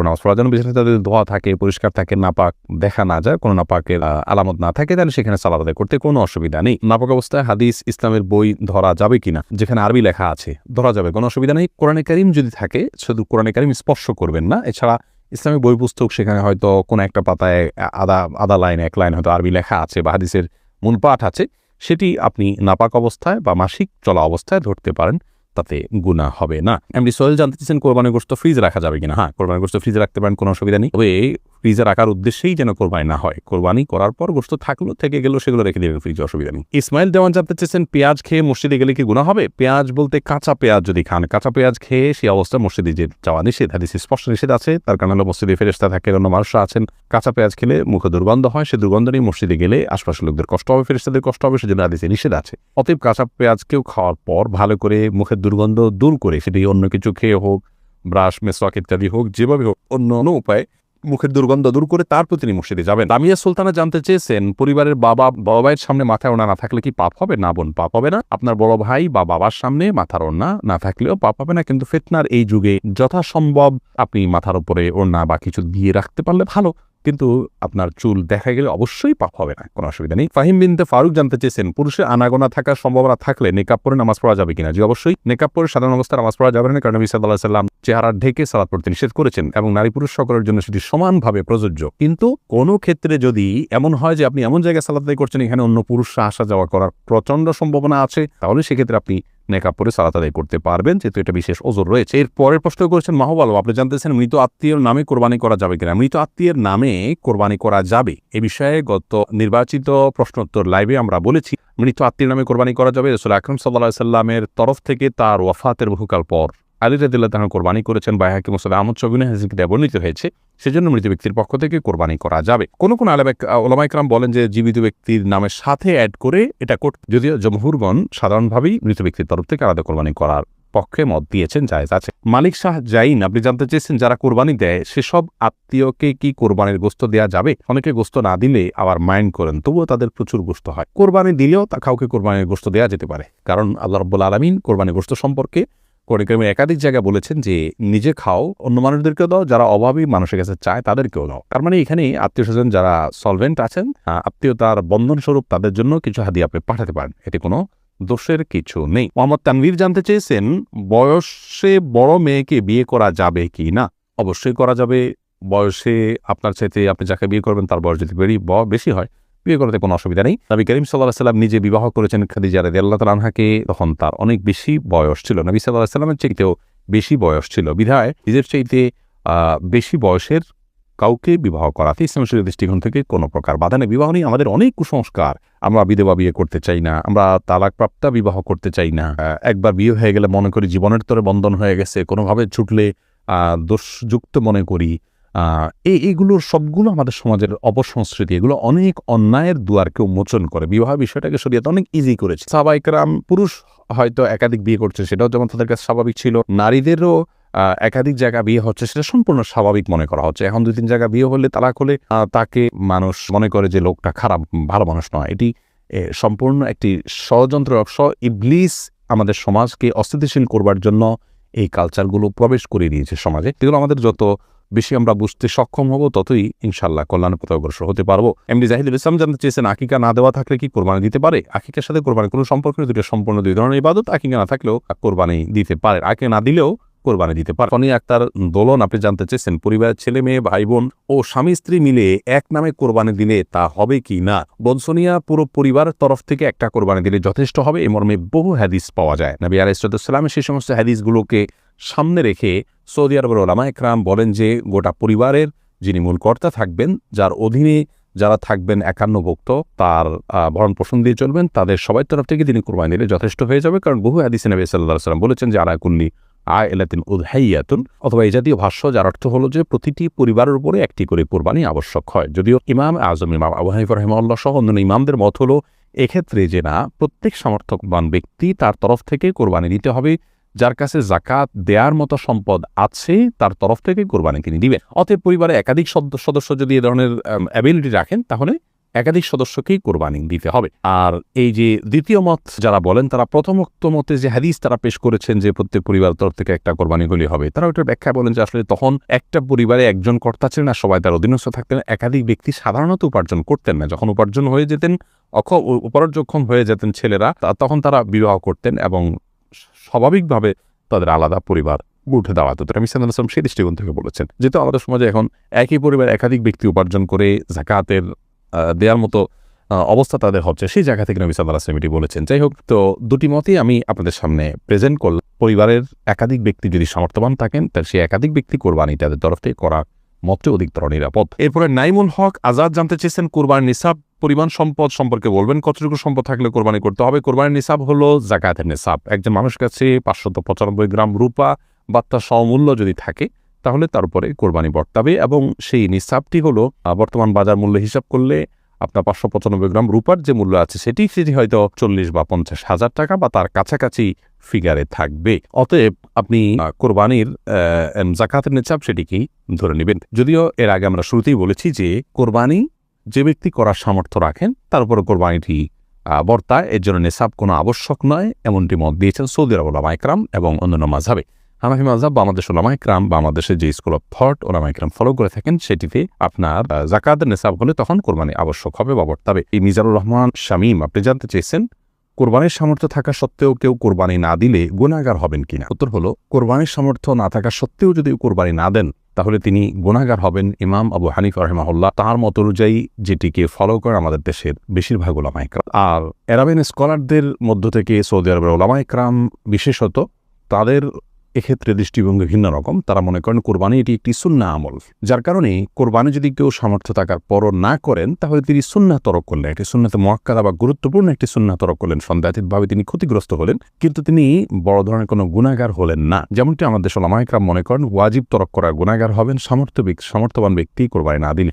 তারপর নামাজ পড়ার জন্য বিশেষ তাদের ধোয়া থাকে, পরিষ্কার থাকে, নাপাক দেখা না যায়, কোনো নাপাকের আলামত না থাকে, তাহলে সেখানে সালাদ আদায় করতে কোনো অসুবিধা নেই। নাপাক অবস্থায় হাদিস, ইসলামের বই ধরা যাবে কিনা, যেখানে আরবি লেখা আছে, ধরা যাবে, কোনো অসুবিধা নেই। কোরআনে কারিম যদি থাকে, শুধু কোরআনে কারিম স্পর্শ করবেন না। এছাড়া ইসলামিক বই পুস্তক সেখানে হয়তো কোনো একটা পাতায় আদা আধা লাইন, এক লাইন হয়তো আরবি লেখা আছে বা হাদিসের মূল পাঠ আছে। সেটি আপনি নাপাক অবস্থায় বা মাসিক চলা অবস্থায় ধরতে পারেন। তাতে গুণা হবে না। এমনি সোহেল জানতে চাইছেন কোরবানি গোস্ত ফ্রিজ রাখা যাবে কিনা। হ্যাঁ কোরবানি গোস্ত ফ্রিজ রাখতে পারেন, কোনো অসুবিধা নেই। তবে ফ্রিজে রাখার উদ্দেশ্যেই যেন কোরবানি না হয়। কোরবানি করার পর গোস্ত থাকল, থেকে গেলো, সেগুলো রেখে দেবেন ফ্রিজে অসুবিধা নেই। ইসমাইল দেওয়ান জানতে চেয়েছেন, পেঁয়াজ খেয়ে মসজিদে গেলে কি গুণা হবে? পেঁয়াজ বলতে কাঁচা পেঁয়াজ যদি খান, কাঁচা পেঁয়াজ খেয়ে সেই অবস্থা মসজিদে যে যাওয়া নিষেধ, হাদিসে স্পষ্ট নিষেধ আছে। তার কারণে হলো মসজিদে ফেরেস্তা থাকে, অন্য মানুষরা আছেন। কাঁচা পেঁয়াজ খেলে মুখে দুর্গন্ধ হয়, সে দুর্গন্ধ নিয়ে মসজিদে গেলে আশপাশের লোকদের কষ্ট হবে ফেরেস্তাদের কষ্ট হবে, সেজন্য হাদিসে নিষেধ আছে। অতএব কাঁচা পেঁয়াজকেও খাওয়ার পর ভালো করে মুখের দুর্গন্ধ দূর করে, সেটি অন্য কিছু খেয়ে হোক, ব্রাশ, মেসওয়াক ইত্যাদি হোক, যেভাবে হোক, অন্য অন্য উপায়ে মুখের দুর্গন্ধ দূর করে তারপর তিনি মসজিদে যাবেন। দামিয়া সুলতানা জানতে চেয়েছেন, পরিবারের বাবা বড় ভাইয়ের সামনে মাথায় ওনা না থাকলে কি পাপ হবে? না বোন, পাপ হবে না। আপনার বড় ভাই বা বাবার সামনে মাথার ওনা না থাকলেও পাপ হবে না। কিন্তু ফেতনার এই যুগে যথাসম্ভব আপনি মাথার উপরে ওনা বা কিছু দিয়ে রাখতে পারলে ভালো। কিন্তু আপনার চুল দেখা গেলে অবশ্যই পাপ হবে না, কোনো অসুবিধা নেই। ফাহিম বিনতে ফারুক জানতে চেয়েছেন, পুরুষের আনাগোনা থাকার সম্ভাবনা থাকলে নেকাপ পরে নামাজ পড়া যাবে কিনা? জি, অবশ্যই। নেকাপ পরে সাধারণ অবস্থায় নামাজ পড়া যাবে না, কারণ নবী সাল্লাহ সাল্লাম চেহারা ঢেকে সালাদ পড়তে নিষেধ করেছেন এবং নারী পুরুষ সকলের জন্য সেটি সমানভাবে প্রযোজ্য। কিন্তু কোনো ক্ষেত্রে যদি এমন হয় যে আপনি এমন জায়গায় সালাদ করছেন, এখানে অন্য পুরুষরা আসা যাওয়া করার প্রচণ্ড সম্ভাবনা আছে, তাহলে সেক্ষেত্রে আপনি নেকাপ পরে সালাত আদায় করতে পারবেন, যেহেতু এটা বিশেষ ওজোর রয়েছে। এর পরের প্রশ্ন করেছেন মাহবাল আপনি জানতেছেন মৃত আত্মীয়র নামে কোরবানি করা যাবে কিনা? মৃত আত্মীয়ের নামে কোরবানি করা যাবে? এ বিষয়ে গত নির্বাচিত প্রশ্নোত্তর লাইভে আমরা বলেছি, মৃত আত্মীয় নামে কোরবানি করা যাবে। রসুল আকরম সাল্লা সাল্লামের তরফ থেকে তার ওয়াফাতের বহুকাল পর। আলী রাদিল্লাহ তাহা কোরবানি করেছেন বাইহাকি মোসাদ আহমদ চবিনে হাজিকে বর্ণিত হয়েছে। সেজন্য মৃত ব্যক্তির পক্ষ থেকে কোরবানি করা যাবে। কোন কোন ওলামাইকরাম বলেন যে জীবিত ব্যক্তির নামের সাথে অ্যাড করে এটা করতে যদিও জমহুরগণ সাধারণভাবেই মৃত ব্যক্তির তরফ থেকে আলাদা কোরবানি করার পক্ষে মত দিয়েছেন, জায়েজ আছে। মালিক শাহ জাইন, আপনি জানতে চেয়েছেন যারা কোরবানি দেয়, সেসব আত্মীয়কে কি কোরবানির গোস্ত দেওয়া যাবে? অনেকে গোস্ত না দিলে আবার মাইন্ড করেন, তবুও তাদের প্রচুর গোস্ত হয়। কোরবানি দিলেও তা কাউকে কোরবানির গোস্ত দেওয়া যেতে পারে। কারণ আল্লাহ রব্বুল আলমিন কোরবানির গোস্ত সম্পর্কে কোরআন একাধিক জায়গায় বলেছেন যে, নিজে খাও, অন্য মানুষদেরকেও দাও, যারা অভাবী মানুষের কাছে চায় তাদেরকেও দাও। তার মানে এখানে আত্মীয় স্বজন যারা সলভেন্ট আছেন আত্মীয়তার বন্ধন স্বরূপ তাদের জন্য কিছু হাদিয়া আপনি পাঠাতে পারেন। এতে কোনো দোষের কিছু নেই। মোহাম্মদ তানভীর জানতে চেয়েছেন, বয়সে বড় মেয়েকে বিয়ে করা যাবে কি না? অবশ্যই করা যাবে। বয়সে আপনার চাইতে আপনি যাকে বিয়ে করবেন তার বয়স যদি বেশি হয় বিয়ে করতে কোনো অসুবিধা নেই। নবী করিম সাল্লাহ সাল্লাম নিজে বিবাহ করেছেন খাদিজা রাদি আল্লাহ তালাহাকে তখন তার অনেক বেশি বয়স ছিল। নবী সাল্লাহ সাল্লামের চাইতেও বেশি বয়স ছিল। বিধায় নিজের চাইতে বেশি বয়সের কাউকে বিবাহ করাতে ইসলাম শরীর দৃষ্টিকোণ থেকে কোনো প্রকার বাধা নেই। বিবাহ নেই আমাদের অনেক কুসংস্কার। আমরা বিধবা বিয়ে করতে চাই না, আমরা তালাকপ্রাপ্তা বিবাহ করতে চাই না। একবার বিয়ে হয়ে গেলে মনে করি জীবনের তরে বন্ধন হয়ে গেছে। কোনোভাবে ছুটলে দোষযুক্ত মনে করি। এই এইগুলোর সবগুলো আমাদের সমাজের অপসংস্কৃতি, এগুলো অনেক অন্যায়ের দুয়ারকে উন্মোচন করে। বিবাহ বিষয়টাকে শরীয়ত অনেক ইজি করেছে। সাবাইকরাম পুরুষ হয়তো একাধিক বিয়ে করছে, সেটাও যেমন তাদের কাছে স্বাভাবিক ছিল। নারীদেরও একাধিক জায়গা বিয়ে হচ্ছে, সেটা সম্পূর্ণ স্বাভাবিক মনে করা হচ্ছে। এখন দুই তিন জায়গা বিয়ে হলে তালাক হলে তাকে মানুষ মনে করে যে লোকটা খারাপ, ভালো মানুষ নয়। এটি সম্পূর্ণ একটি ষড়যন্ত্র ইবলিস আমাদের সমাজকে অস্থিতিশীল করবার জন্য এই কালচারগুলো প্রবেশ করে দিয়েছে সমাজে। এগুলো আমাদের যত বেশি আমরা বুঝতে সক্ষম হব, ততই ইনশাল্লাহ কল্যাণ পথে অগ্রসর হতে পারব। এমনি জাহিদুল ইসলাম জানতে চেয়েছেন, আকিকা না দেওয়া থাকলে কি কোরবানি দিতে পারে? আকিকার সাথে কোরবানি কোনো সম্পর্ক নেই দুটো সম্পূর্ণ দুই ধরনের ইবাদত, আকিকা না থাকলেও কোরবানি দিতে পারে। আকে না দিলেও কোরবানি দিতে পারে। ফনি আক্তার দোলন, আপনি জানতে চেয়েছেন, পরিবারের ছেলে মেয়ে ভাই বোন ও স্বামী স্ত্রী মিলে এক নামে কোরবানি দিলে তা হবে কি না? বনসনিয়া পুরো পরিবারের তরফ থেকে একটা কোরবানি দিলে যথেষ্ট হবে, এ মর্মে বহু হাদিস পাওয়া যায়। নবী আলাইসালামের সেই সমস্ত হাদিসগুলোকে সামনে রেখে সৌদি আরবের ওলামা একরাম বলেন যে, গোটা পরিবারের যিনি মূল কর্তা থাকবেন, যার অধীনে যারা থাকবেন একান্নভুক্ত, তার ভরণ পোষণ দিয়ে চলবেন, তাদের সবাই তরফ থেকে তিনি কোরবানি দিলে যথেষ্ট হয়ে যাবে। কারণ বহু হাদিসে নবী সাল্লাহ সাল্লাম বলেছেন যে আলাকুল্লি আয় এলাতিন উদহাইয়াতুন অথবা এই জাতীয় ভাষ্য যার অর্থ হলো যে, প্রতিটি পরিবারের উপরে একটি করে কোরবানি আবশ্যক হয়। যদিও ইমাম আজম, ইমাম আবু হানিফ রহমাল্লাহ সহ অন্যান্য ইমামদের মত হলো, এক্ষেত্রে যে না, প্রত্যেক সমর্থকবান ব্যক্তি তার তরফ থেকে কোরবানি দিতে হবে। যার কাছে জাকাত দেয়ার মতো সম্পদ আছে, তার তরফ থেকে কোরবানি তিনি দিবেন। অতএব পরিবারে একাধিক সদ- সদস্য যদি এ ধরনের অ্যাবিলিটি রাখেন, তাহলে একাধিক সদস্যকেই কোরবানি দিতে হবে। আর এই যে দ্বিতীয় মত যারা বলেন, তারা প্রথমোক্ত মতে যে হাদিস তারা পেশ করেছেন যে প্রত্যেক পরিবার তরফ থেকে একটা কোরবানি হবে, তারা ওটার ব্যাখ্যা বলেন যে আসলে তখন একটা পরিবারে একজন কর্তা ছিলেন আর সবাই তার অধীনস্থ থাকতেন, একাধিক ব্যক্তি সাধারণত উপার্জন করতেন না। যখন উপার্জন হয়ে যেতেন, অখ উপার্যক্ষম হয়ে যেতেন ছেলেরা তখন তারা বিবাহ করতেন এবং স্বাভাবিকভাবে তাদের আলাদা পরিবার উঠে হতো আমি সাল্লাহ আসলাম সেই দৃষ্টিকোণ থেকে বলেছেন যেহেতু আমাদের সমাজে এখন একই পরিবার একাধিক ব্যক্তি উপার্জন করে জাকাতের দেওয়ার মতো অবস্থা তাদের হচ্ছে, সেই জায়গা থেকে নবী সাল্লাহ আসলাম এটি বলেছেন। যাই হোক, তো দুটি মতেই আমি আপনাদের সামনে প্রেজেন্ট করলাম। পরিবারের একাধিক ব্যক্তি যদি সামর্থ্যবান থাকেন, তাহলে সেই একাধিক ব্যক্তি কোরবানি তাদের তরফ থেকে করা মতে অধিকতর নিরাপদ এরপরে নাইমুল হক আজাদ জানতে চেয়েছেন, কোরবানির নিসাব পরিমাণ সম্পদ সম্পর্কে বলবেন, কতটুকু সম্পদ থাকলে কোরবানি করতে হবে? কোরবানির নিসাব হলো জাকাতের নিসাব। একজন মানুষ কাছে পাঁচশত পঁচানব্বই গ্রাম রূপা বা তার সমমূল্য যদি থাকে, তাহলে তার উপরে কোরবানি বর্তাবে এবং সেই নিসাবটি হলো বর্তমান বাজার মূল্য হিসাব করলে আপনার পাঁচশো পঁচানব্বই গ্রাম রূপার যে মূল্য আছে, সেটি সেটি হয়তো চল্লিশ বা পঞ্চাশ হাজার টাকা বা তার কাছাকাছি ফিগারে থাকবে। অতএব আপনি কোরবানির জাকাতের নিসাব সেটিকেই ধরে নেবেন। যদিও এর আগে আমরা শুরুতেই বলেছি যে কোরবানি যে ব্যক্তি করার সামর্থ্য রাখেন, তার উপরে কোরবানিটি বর্তায় এর জন্য নেশাব কোনো আবশ্যক নয়, এমনটি মত দিয়েছেন সৌদি আরব ওলামা এবং অন্যান্য মাঝাবে হানাফি মাঝাব বাংলাদেশ আমাদের ওলামা ইকরাম বা আমাদের যে স্কুল অফ থট ওলামা ফলো করে থাকেন, সেটিতে আপনার জাকাতের নেশাব হলে তখন কোরবানি আবশ্যক হবে বা বর্তাবে এই মিজানুর রহমান শামীম, আপনি জানতে চেয়েছেন, কোরবানির সামর্থ্য থাকা সত্ত্বেও কেউ কোরবানি না দিলে গুণাগার হবেন কিনা? উত্তর হলো, কোরবানির সামর্থ্য না থাকা সত্ত্বেও যদি কোরবানি না দেন তাহলে তিনি গুণাগার হবেন ইমাম আবু হানিফ রহমাহুল্লাহ তার মত অনুযায়ী যেটিকে ফলো করে আমাদের দেশের বেশিরভাগ ওলামা ইকরাম আর অ্যারাবেন স্কলারদের মধ্য থেকে সৌদি আরবের ওলামা ইকরাম বিশেষত তাদের এক্ষেত্রে দৃষ্টিভঙ্গি ভিন্ন রকম। তারা মনে করেন কোরবানি এটি একটি সুন্না আমল। যার কারণে কোরবানি যদি কেউ সামর্থ্য থাকার পরও না করেন, তাহলে তিনি সুন্না তরক করলেন। একটি সুন্নাতে মহাক্কাদা বা গুরুত্বপূর্ণ একটি সুন্না তরক করলেন। সন্দেহাতীতভাবে তিনি ক্ষতিগ্রস্ত হলেন, কিন্তু তিনি বড় ধরনের কোনো গুণাগার হলেন না। যেমনটি আমাদের সোলামাইকরাম মনে করেন, ওয়াজিব তরক করার গুণাগার হবেন সামর্থ্য সামর্থ্যবান ব্যক্তি কোরবানি না দিলে।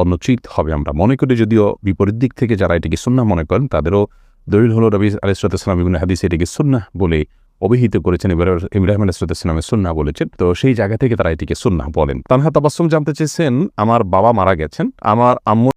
অনুচিত হবে। আমরা মনে করি যদিও বিপরীত দিক থেকে যারা এটিকে সুন্না মনে করেন, তাদেরও দলিল হল রবি আলিসালাম বিভিন্ন হাদিস এটিকে সুন্না বলে অভিহিত করেছেন। ইব্রাহিম আলাইসালামের সুন্না বলেছেন। তো সেই জায়গা থেকে তারা এটিকে সুন্না বলেন। তানহা তাবাসম জানতে চেয়েছেন, আমার বাবা মারা গেছেন, আমার আম্মু